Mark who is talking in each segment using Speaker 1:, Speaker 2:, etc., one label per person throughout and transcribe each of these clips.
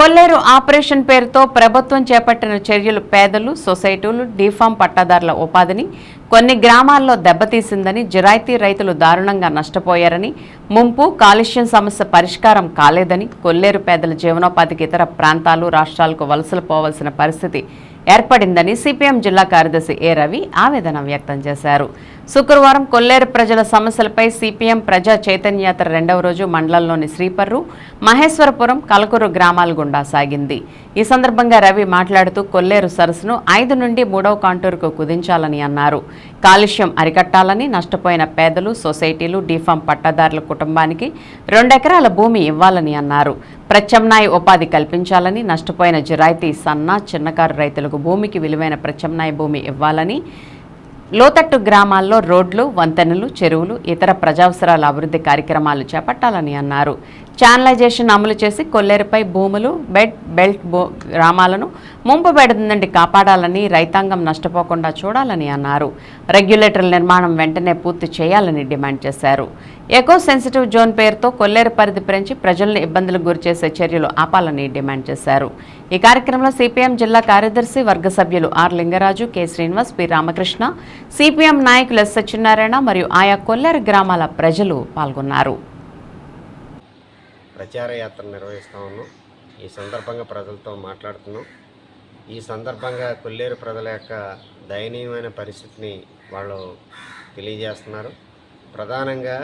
Speaker 1: కొల్లేరు operation పేరుతో ప్రభుత్వం చేపట్టిన చర్యలు పేదలు సొసైటీలు డీఫామ్ పట్టాదారుల ఉపాధిని కొన్ని గ్రామాల్లో దెబ్బతీసిందని జిరాయితీ రైతులు దారుణంగా నష్టపోయారని ముంపు కాలుష్యం సమస్య పరిష్కారం కాలేదని కొల్లేరు పేదల జీవనోపాధికి ఇతర ప్రాంతాలు రాష్ట్రాలకు వలసలు పోవలసిన పరిస్థితి ఏర్పడిందని సిపిఎం జిల్లా కార్యదర్శి ఏ రవి ఆవేదన వ్యక్తం చేశారు. శుక్రవారం కొల్లేరు ప్రజల సమస్యలపై సిపిఎం ప్రజా చైతన్యయాత్ర రెండవ రోజు మండలంలోని శ్రీపర్రు మహేశ్వరపురం కలకూరు గ్రామాల గుండా సాగింది. ఈ సందర్భంగా రవి మాట్లాడుతూ కొల్లేరు సరస్సును ఐదు నుండి మూడవ కాంటూరుకు కుదించాలని అన్నారు. కాలుష్యం అరికట్టాలని నష్టపోయిన పేదలు సొసైటీలు డిఫామ్ పట్టాదారుల కుటుంబానికి రెండెకరాల భూమి ఇవ్వాలని అన్నారు. ప్రత్యామ్నాయ ఉపాధి కల్పించాలని నష్టపోయిన జిరాయితీ సన్న చిన్నకారు రైతులకు భూమికి విలువైన ప్రత్యామ్నాయ భూమి ఇవ్వాలని లోతట్టు గ్రామాల్లో రోడ్లు వంతెనలు చెరువులు ఇతర ప్రజావసరాల అభివృద్ధి కార్యక్రమాలు చేపట్టాలని అన్నారు. ఛానలైజేషన్ అమలు చేసి కొల్లేరుపై భూములు బెడ్ బెల్ట్ గ్రామాలను ముంపు బెడ నుండి కాపాడాలని రైతాంగం నష్టపోకుండా చూడాలని అన్నారు. రెగ్యులేటర్ల నిర్మాణం వెంటనే పూర్తి చేయాలని డిమాండ్ చేశారు. ఎకో సెన్సిటివ్ జోన్ పేరుతో కొల్లేరు పరిధి పెంచి ప్రజలను ఇబ్బందులకు గురిచేసే చర్యలు ఆపాలని డిమాండ్ చేశారు. ఈ కార్యక్రమంలో సిపిఎం జిల్లా కార్యదర్శి వర్గ సభ్యులు R Lingaraju K Srinivas P Ramakrishna CPM నాయకులు ఎస్ సత్యనారాయణ మరియు ఆయా కొల్లేరు గ్రామాల ప్రజలు పాల్గొన్నారు.
Speaker 2: ప్రచార యాత్ర నిర్వహిస్తూ ఉన్నాం. ఈ సందర్భంగా ప్రజలతో మాట్లాడుతున్నాం. ఈ సందర్భంగా కొల్లేరు ప్రజల యొక్క దయనీయమైన పరిస్థితిని వాళ్ళు తెలియజేస్తున్నారు. ప్రధానంగా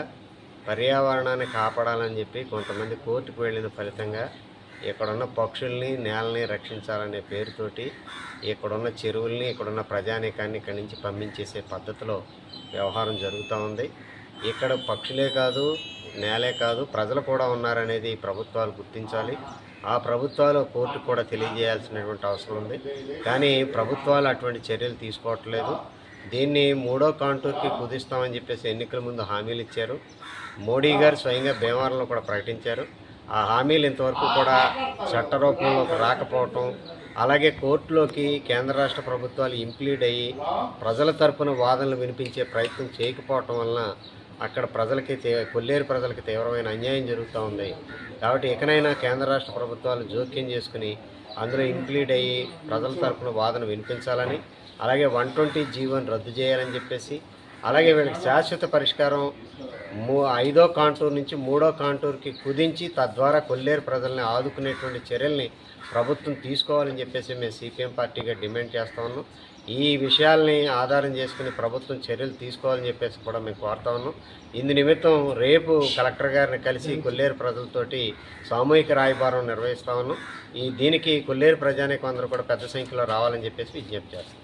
Speaker 2: పర్యావరణాన్ని కాపాడాలని చెప్పి కొంతమంది కోర్టుకు వెళ్ళిన ఫలితంగా ఇక్కడున్న పక్షుల్ని నేలని రక్షించాలనే పేరుతోటి ఇక్కడున్న చెరువుల్ని ఇక్కడున్న ప్రజానీకాన్ని ఇక్కడి నుంచి పంపించేసే పద్ధతిలో వ్యవహారం జరుగుతూ ఉంది. ఇక్కడ పక్షులే కాదు నేలే కాదు ప్రజలు కూడా ఉన్నారనేది ప్రభుత్వాలు గుర్తించాలి. ఆ ప్రభుత్వాలు కోర్టుకు కూడా తెలియజేయాల్సినటువంటి అవసరం ఉంది. కానీ ప్రభుత్వాలు అటువంటి చర్యలు తీసుకోవట్లేదు. దీన్ని మూడో కాంటూర్కి కుదిస్తామని చెప్పేసి ఎన్నికల ముందు హామీలు ఇచ్చారు. మోడీ గారు స్వయంగా భీమవరంలో కూడా ప్రకటించారు. ఆ హామీలు ఇంతవరకు కూడా చట్టరూపంలోకి రాకపోవటం అలాగే కోర్టులోకి కేంద్ర రాష్ట్ర ప్రభుత్వాలు ఇంప్లీడ్ అయ్యి ప్రజల తరపున వాదనలు వినిపించే ప్రయత్నం చేయకపోవటం వలన అక్కడ ప్రజలకి కొల్లేరు ప్రజలకి తీవ్రమైన అన్యాయం జరుగుతూ ఉంది. కాబట్టి ఇకనైనా కేంద్ర రాష్ట్ర ప్రభుత్వాలు జోక్యం చేసుకుని అందులో ఇంక్లూడ్ అయ్యి ప్రజల తరపున వాదన వినిపించాలని అలాగే వన్ ట్వంటీ జీవన్ రద్దు చేయాలని చెప్పేసి అలాగే వీళ్ళకి శాశ్వత పరిష్కారం మూ ఐదో కాంటూర్ నుంచి మూడో కాంటూర్కి కుదించి తద్వారా కొల్లేరు ప్రజల్ని ఆదుకునేటువంటి చర్యల్ని ప్రభుత్వం తీసుకోవాలని చెప్పేసి మేము సిపిఎం పార్టీగా డిమాండ్ చేస్తా ఉన్నాం. ఈ విషయాల్ని ఆధారం చేసుకుని ప్రభుత్వం చర్యలు తీసుకోవాలని చెప్పేసి కూడా మేము కోరుతా ఉన్నాం. ఇందు నిమిత్తం రేపు కలెక్టర్ గారిని కలిసి కొల్లేరు ప్రజలతోటి సామూహిక రాయబారం నిర్వహిస్తా ఉన్నాం. ఈ దీనికి కొల్లేరు ప్రజానీకం అందరూ కూడా పెద్ద సంఖ్యలో రావాలని చెప్పేసి విజ్ఞప్తి చేస్తాం.